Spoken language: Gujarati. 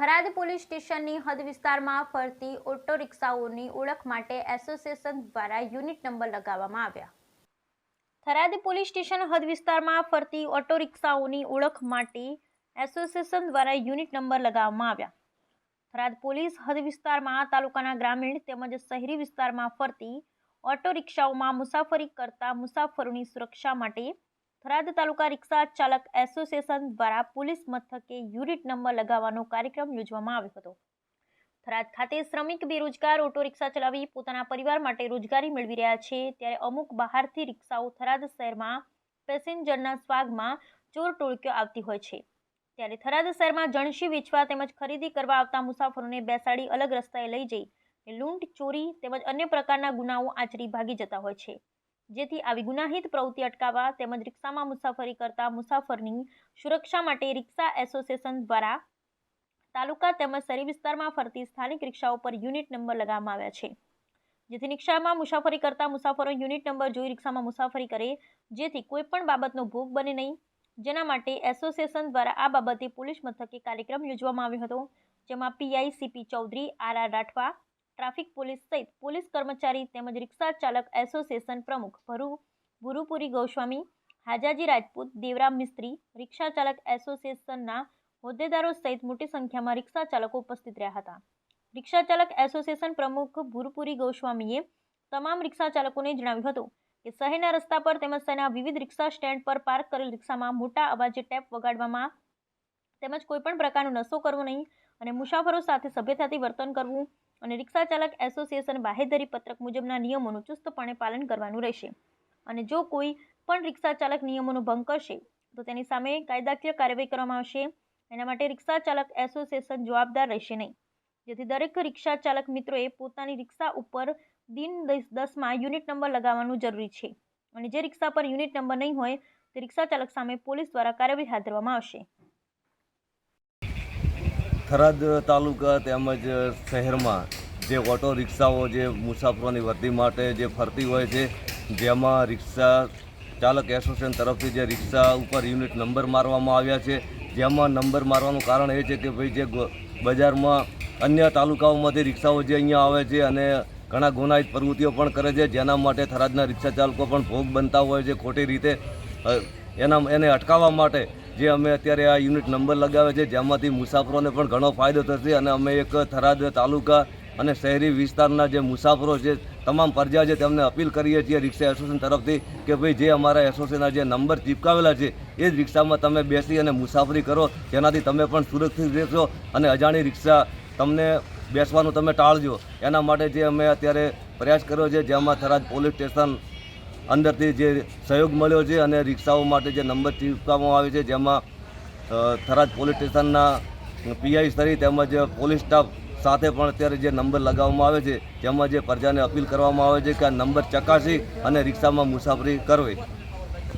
થરાદ પોલીસ સ્ટેશનની હદ વિસ્તારમાં ફરતી ઓટો રિક્ષાઓની ઓળખ માટે એસોસિએશન દ્વારા યુનિટ નંબર લગાવવામાં આવ્યા. થરાદ પોલીસ સ્ટેશન હદ વિસ્તારમાં ફરતી ઓટો રિક્ષાઓની ઓળખ માટે એસોસિએશન દ્વારા યુનિટ નંબર લગાવવામાં આવ્યા. થરાદ પોલીસ હદ વિસ્તારમાં તાલુકાના ગ્રામીણ તેમજ શહેરી વિસ્તારમાં ફરતી ઓટો રિક્ષાઓમાં મુસાફરી કરતા મુસાફરોની સુરક્ષા માટે થરાદ તાલુકા રિક્ષા ચાલક એસોસિએશન દ્વારા પોલીસ મથકે યુનિટ નંબર લગાવવાનો કાર્યક્રમ યોજવામાં આવ્યો હતો. થરાદ ખાતે શ્રમિક બેરોજગાર ઓટો રિક્ષા ચલાવી પોતાના પરિવાર માટે રોજગારી મેળવી રહ્યા છે, ત્યારે અમુક બહારથી રિક્ષાઓ થરાદ શહેરમાં પેસેન્જરના સ્વાગમાં ચોર ટોળકીઓ આવતી હોય છે. ત્યારે થરાદ શહેરમાં જણસી વેચવા તેમજ ખરીદી કરવા આવતા મુસાફરોને બેસાડી અલગ રસ્તાએ લઈ જઈ લૂંટ, ચોરી તેમજ અન્ય પ્રકારના ગુનાઓ આચરી ભાગી જતા હોય છે. જેથી આવી ગુનાહિત પ્રવૃત્તિ અટકાવવા તેમજ રિક્ષામાં મુસાફરી કરતા મુસાફરની સુરક્ષા માટે રિક્ષા એસોસિએશન દ્વારા તાલુકા તેમજ શહેરી વિસ્તારમાં ફરતી સ્થાનિક રિક્ષાઓ પર યુનિટ નંબર લગાવવામાં આવ્યા છે. જેથી રિક્ષામાં મુસાફરી કરતા મુસાફરો યુનિટ નંબર જોઈ રિક્ષામાં મુસાફરી કરે, જેથી કોઈ પણ બાબતનો ભોગ બને નહીં. જેના માટે એસોસિએશન દ્વારા આ બાબતે પોલીસ મથકે કાર્યક્રમ યોજવામાં આવ્યો હતો, જેમાં PI CP Chaudhary R R Rathwa traffic police સહિત પોલીસ કર્મચારી તેમજ રિક્ષા ચાલક એસોસિએશન પ્રમુખ ભરુ, ભુરુપુરી ગોસ્વામી, હાજાજી રાજપૂત, દેવરામ મિસ્ત્રી, રિક્ષા ચાલક એસોસિએશનના હોદ્દેદારો સહિત મોટી સંખ્યામાં રિક્ષા ચાલકો ઉપસ્થિત રહ્યા હતા. રિક્ષા ચાલક એસોસિએશન પ્રમુખ ભુરુપુરી ગોસ્વામીએ તમામ રિક્ષા ચાલકોને જણાવ્યું હતું કે શહેરના રસ્તા પર તેમજ શહેરના વિવિધ રિક્ષા સ્ટેન્ડ પર પાર્ક કરેલ રિક્ષામાં મોટા અવાજે ટેપ વગાડવામાં તેમજ કોઈપણ પ્રકારનો નશો કરવો નહીં અને મુસાફરો સાથે સભ્યતાથી વર્તન કરવું અને રિક્ષા ચાલક એસોસિએશન બાહેધરી પત્રક મુજબના નિયમોનું ચુસ્તપણે પાલન કરવાનું રહેશે. અને જો કોઈ પણ રિક્ષા ચાલક નિયમોનો ભંગ કરશે, તો તેની સામે કાયદાકીય કાર્યવાહી કરવામાં આવશે. એના માટે રિક્ષા ચાલક એસોસિએશન જવાબદાર રહેશે નહીં. જેથી દરેક રિક્ષા ચાલક મિત્રોએ પોતાની રિક્ષા ઉપર દિન દસ દસમાં યુનિટ નંબર લગાવવાનું જરૂરી છે. અને જે રિક્ષા પર યુનિટ નંબર નહીં હોય, તે રિક્ષા ચાલક સામે પોલીસ દ્વારા કાર્યવાહી હાથ ધરવામાં આવશે. થરાદ તાલુકા તેમજ શહેરમાં જે ઓટો રિક્ષાઓ, જે મુસાફરોની વર્દી માટે જે ફરતી હોય છે, જેમાં રિક્ષા ચાલક એસોસિએશન તરફથી જે રિક્ષા ઉપર યુનિટ નંબર મારવામાં આવ્યા છે. જેમાં નંબર મારવાનું કારણ એ છે કે ભાઈ, જે બજારમાં અન્ય તાલુકાઓમાંથી રિક્ષાઓ જે અહીંયા આવે છે અને ઘણા ગુનાહિત પ્રવૃત્તિઓ પણ કરે છે, જેના માટે થરાદના રિક્ષા ચાલકો પણ ભોગ બનતા હોય છે ખોટી રીતે. એના, એને અટકાવવા માટે જે અમે અત્યારે આ યુનિટ નંબર લગાવે છે, જેમાંથી મુસાફરોને પણ ઘણો ફાયદો થશે અને અમે એક થરાદ તાલુકા અને શહેરી વિસ્તારના જે મુસાફરો છે, તમામ પ્રજા છે, તેમને અપીલ કરીએ છીએ રિક્ષા એસોસિએશન તરફથી કે ભાઈ જે અમારા એસોસિએશનના જે નંબર ચીપકાવેલા છે, એ જ રિક્ષામાં તમે બેસી અને મુસાફરી કરો, જેનાથી તમે પણ સુરક્ષિત રહેશો અને અજાણી રિક્ષા તમને બેસવાનું તમે ટાળજો. એના માટે જે અમે અત્યારે પ્રયાસ કર્યો છે, જેમાં થરાદ પોલીસ સ્ટેશન અંદરથી જે સહયોગ મળ્યો છે અને રિક્ષાઓ માટે જે નંબર ચીપકાવવામાં આવે છે, જેમાં થરાદ પોલીસ સ્ટેશનના પીઆઈ સ્તરી તેમજ પોલીસ સ્ટાફ સાથે પણ અત્યારે જે નંબર લગાવવામાં આવે છે જેમાં જે પ્રજાને અપીલ કરવામાં આવે છે કે આ નંબર ચકાસી અને રિક્ષામાં મુસાફરી કરવી.